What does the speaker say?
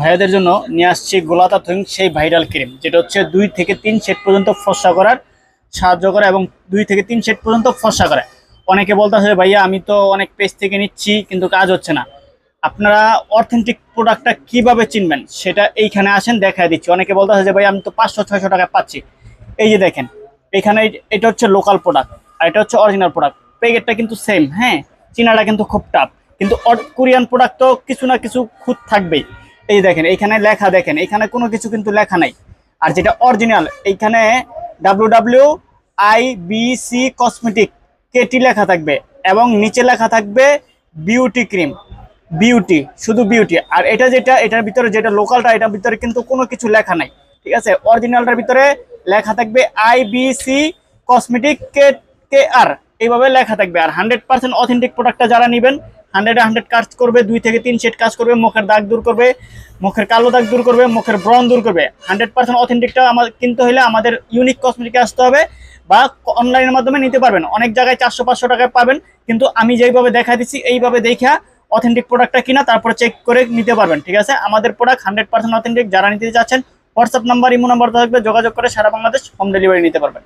ভাইয়াদের জন্য নিয়ে আসছি গোলাতা থুইং সেই ভাইরাল ক্রিম, যেটা হচ্ছে দুই থেকে তিন সেট পর্যন্ত ফর্সা করার সাহায্য করে এবং দুই থেকে তিন সেট পর্যন্ত ফর্সা করে। অনেকে বলতে বলতেছে, ভাইয়া, আমি তো অনেক পেজ থেকে নিচ্ছি, কিন্তু কাজ হচ্ছে না। আপনারা অথেন্টিক প্রোডাক্টটা কীভাবে চিনবেন, সেটা এইখানে আসেন দেখা দিচ্ছি। অনেকে বলতেছে যে ভাই আমি তো পাঁচশো, ছয়শো টাকা পাচ্ছি। এই যে দেখেন, এখানে এটা হচ্ছে লোকাল প্রোডাক্ট আর এটা হচ্ছে অরিজিনাল প্রোডাক্ট প্যাকেটটা কিন্তু সেম হ্যাঁ? চিনাটা কিন্তু খুব টাফ কিন্তু কোরিয়ান প্রোডাক্ট তো কিছু না কিছু খুঁত থাকবেই। এই দেখেন, এইখানে লেখা দেখেন এখানে কোনো কিছু কিন্তু লেখা নাই। আর যেটা অরিজিনাল এইখানে W W I B C cosmetic KT লেখা থাকবে এবং নিচে লেখা থাকবে বিউটি ক্রিম বিউটি শুধু বিউটি আর এটা যেটা, এটার ভিতরে যেটা লোকালটা এটার ভিতরে কিন্তু কোনো কিছু লেখা নাই, ঠিক আছে? অরিজিনালটার ভিতরে লেখা থাকবে I B C cosmetic K K আর এইভাবে লেখা থাকবে। আর হান্ড্রেড পার্সেন্ট অথেন্টিক প্রোডাক্টটা যারা নেবেন হান্ড্রেড হান্ড্রেড কাজ করবে, দুই থেকে তিন সেট কাজ করবে, মুখের দাগ দূর করবে, মুখের কালো দাগ দূর করবে, মুখের ব্রণ দূর করবে। হান্ড্রেড পার্সেন্ট অথেন্টিকটা আমার কিনতে হলে আমাদের ইউনিক কসমেটিকে আসতে হবে বা অনলাইনের মাধ্যমে নিতে পারবেন। অনেক জায়গায় চারশো, পাঁচশো টাকায় পাবেন, কিন্তু আমি যেইভাবে দেখা দিচ্ছি, এইভাবে দেখা অথেন্টিক প্রোডাক্টটা কিনা, তারপরে চেক করে নিতে পারবেন, ঠিক আছে? আমাদের প্রোডাক্ট হান্ড্রেড পার্সেন্ট অথেন্টিক যারা নিতে চাচ্ছেন হোয়াটসঅ্যাপ নাম্বার ইমো নাম্বার থাকবে, যোগাযোগ করে সারা বাংলাদেশ হোম ডেলিভারি নিতে পারবেন।